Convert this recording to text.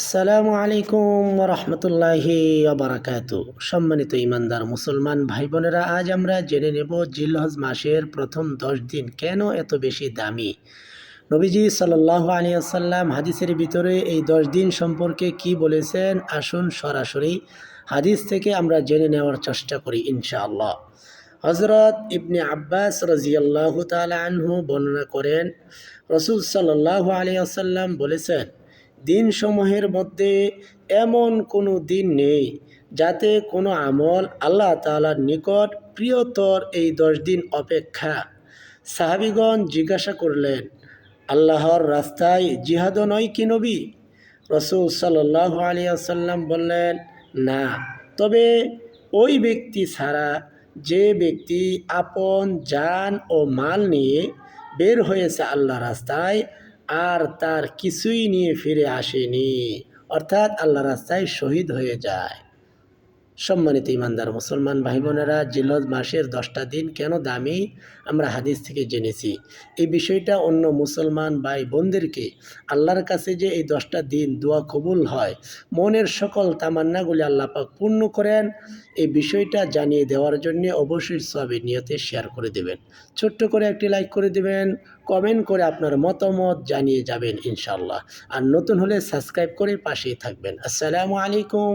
আসসালামু আলাইকুম রহমতুল্লাহি আবরাকাত সম্মানিত ইমানদার মুসলমান ভাই বোনেরা, আজ আমরা জেনে নেব জিলহজ মাসের প্রথম দশ দিন কেন এত বেশি দামি? নবীজি সাল্লাহ আলিয়াল্লাম হাদিসের ভিতরে এই দশ দিন সম্পর্কে কি বলেছেন? আসুন সরাসরি হাদিস থেকে আমরা জেনে নেওয়ার চেষ্টা করি ইনশাআল্লাহ। হজরত ইবনে আব্বাস রাজিয়াল্লাহ তালা আনহু বর্ণনা করেন, রসুল সাল্লাহ আলিয়াল্লাম বলেছেন দিনসমূহের মধ্যে এমন কোনো দিন নেই যাতে কোনো আমল আল্লাহ তালার নিকট প্রিয়তর এই দশ দিন অপেক্ষা। সাহাবিগণ জিজ্ঞাসা করলেন, আল্লাহর রাস্তায় জিহাদ নয় কি নবী? রসুল সাল্লাহ আলিয়াল্লাম বললেন, না, তবে ওই ব্যক্তি ছাড়া যে ব্যক্তি আপন যান ও মাল নিয়ে বের হয়েছে আল্লাহ রাস্তায় আর তার কিছুই নিয়ে ফিরে আসেনি। অর্থাৎ আল্লাহ রাস্তায় শহীদ হয়ে যায়। সম্মানিত ইমানদার মুসলমান ভাই বোনেরা জিলজ মাসের দশটা দিন কেন দামি? আমরা হাদিস থেকে জেনেছি। এই বিষয়টা অন্য মুসলমান ভাই বোনদেরকে আল্লাহর কাছে যে এই দশটা দিন দোয়া কবুল হয়, মনের সকল তামান্নাগুলি আল্লাহ পাক পূর্ণ করেন, এই বিষয়টা জানিয়ে দেওয়ার জন্য অবশ্যই সবে নিয়তে শেয়ার করে দেবেন। ছোট্ট করে একটি লাইক করে দেবেন, কমেন্ট করে আপনার মতামত জানিয়ে যাবেন ইনশাল্লাহ আর নতুন হলে সাবস্ক্রাইব করে পাশেই থাকবেন। আসসালামু আলাইকুম